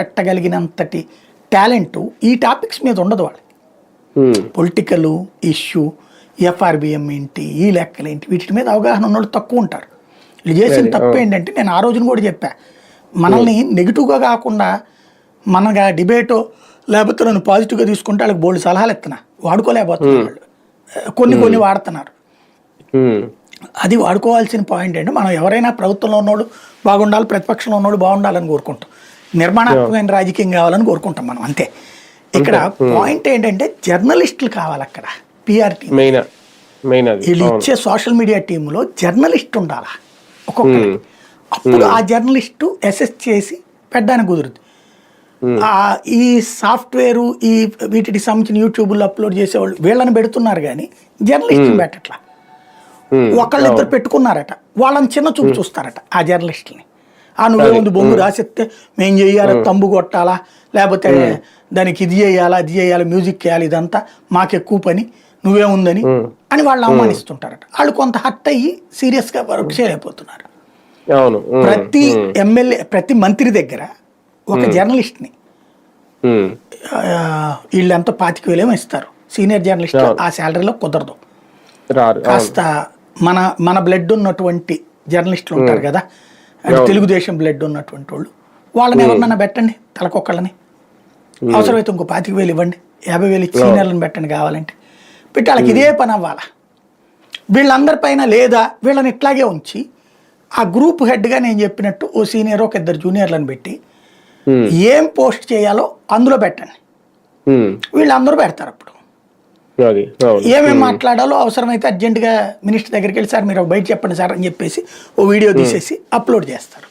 పెట్టగలిగినంతటి talent ఈ topics మీద ఉండదు వాళ్ళు పొలిటికల్ ఇష్యూ ఎఫ్ఆర్బిఎం ఏంటి ఈ లెక్కలు ఏంటి వీటి మీద అవగాహన ఉన్నోళ్ళు తక్కువ ఉంటారు. వీళ్ళు చేసిన తప్పు ఏంటంటే నేను ఆ రోజున కూడా చెప్పా మనల్ని నెగిటివ్గా కాకుండా మనగా డిబేటో లేకపోతే నన్ను పాజిటివ్గా తీసుకుంటే వాళ్ళకి బోల్డ్ సలహాలు ఇస్తున్నా. వాడుకోలేకపోతున్నారు వాళ్ళు. కొన్ని కొన్ని వాడుతున్నారు. అది వాడుకోవాల్సిన పాయింట్ ఏంటి మనం ఎవరైనా ప్రభుత్వంలో ఉన్నోడు బాగుండాలి ప్రతిపక్షంలో ఉన్నోడు బాగుండాలని కోరుకుంటాం. నిర్మాణాత్మకమైన రాజకీయం కావాలని కోరుకుంటాం మనం అంతే. ఇక్కడ పాయింట్ ఏంటంటే జర్నలిస్టులు కావాలి అక్కడ పిఆర్ టీం వీళ్ళు ఇచ్చే సోషల్ మీడియా టీంలో జర్నలిస్ట్ ఉండాలా ఒక్కొక్కరికి అప్పుడు ఆ జర్నలిస్టు అసెస్ చేసి పెట్టడానికి కుదురుతుంది ఆ ఈ సాఫ్ట్వేర్ ఈ వీటికి సంబంధించిన యూట్యూబ్లో అప్లోడ్ చేసేవాళ్ళు వీళ్ళని పెడుతున్నారు కానీ జర్నలిస్ట్ని పెట్టట్లా. ఉమ్, ఒకళ్ళు ఇద్దరు పెట్టుకున్నారట వాళ్ళని చిన్న చూపు చూస్తారట ఆ జర్నలిస్టుల్ని. ఆ నువ్వే ముందు బొంగు రాసిస్తే మేం చెయ్యాలా తంబు కొట్టాలా? లేకపోతే దానికి ఇది చేయాలా అది చేయాలి మ్యూజిక్ చేయాలి ఇదంతా మాకు ఎక్కువ పని నువ్వే ఉందని అని వాళ్ళు అవమానిస్తుంటారట. వాళ్ళు కొంత హట్ అయ్యి సీరియస్గా వర్క్ చేయలేకపోతున్నారు ప్రతి ఎమ్మెల్యే ప్రతి మంత్రి దగ్గర ఒక జర్నలిస్ట్ని ఉమ్, వీళ్ళు ఎంతో పాతిక వేలేమో ఇస్తారు. సీనియర్ జర్నలిస్ట్ ఆ శాలరీలో కుదరదు. కాస్త మన మన బ్లడ్ ఉన్నటువంటి జర్నలిస్టులు ఉంటారు కదా అంటే తెలుగుదేశం బ్లడ్ ఉన్నటువంటి వాళ్ళు. వాళ్ళని ఎవరినైనా పెట్టండి తలకొక్కళ్ళని. అవసరమైతే ఇంకో పాతిక వేలు ఇవ్వండి యాభై వేలు సీనియర్లను పెట్టండి కావాలంటే. పెట్టి వాళ్ళకి ఇదే పని అవ్వాలా? వీళ్ళందరిపైన లేదా వీళ్ళని ఇట్లాగే ఉంచి ఆ గ్రూప్ హెడ్గా నేను చెప్పినట్టు ఓ సీనియర్ ఒక ఇద్దరు జూనియర్లను పెట్టి ఏం పోస్ట్ చేయాలో అందులో పెట్టండి. వీళ్ళందరూ పెడతారు అప్పుడు. ఏమేమి మాట్లాడాలో అవసరమైతే అర్జెంటుగా మినిస్టర్ దగ్గరికి వెళ్ళి సార్ మీరు ఒక బయట చెప్పండి సార్ అని చెప్పేసి ఓ వీడియో తీసేసి అప్లోడ్ చేస్తారు.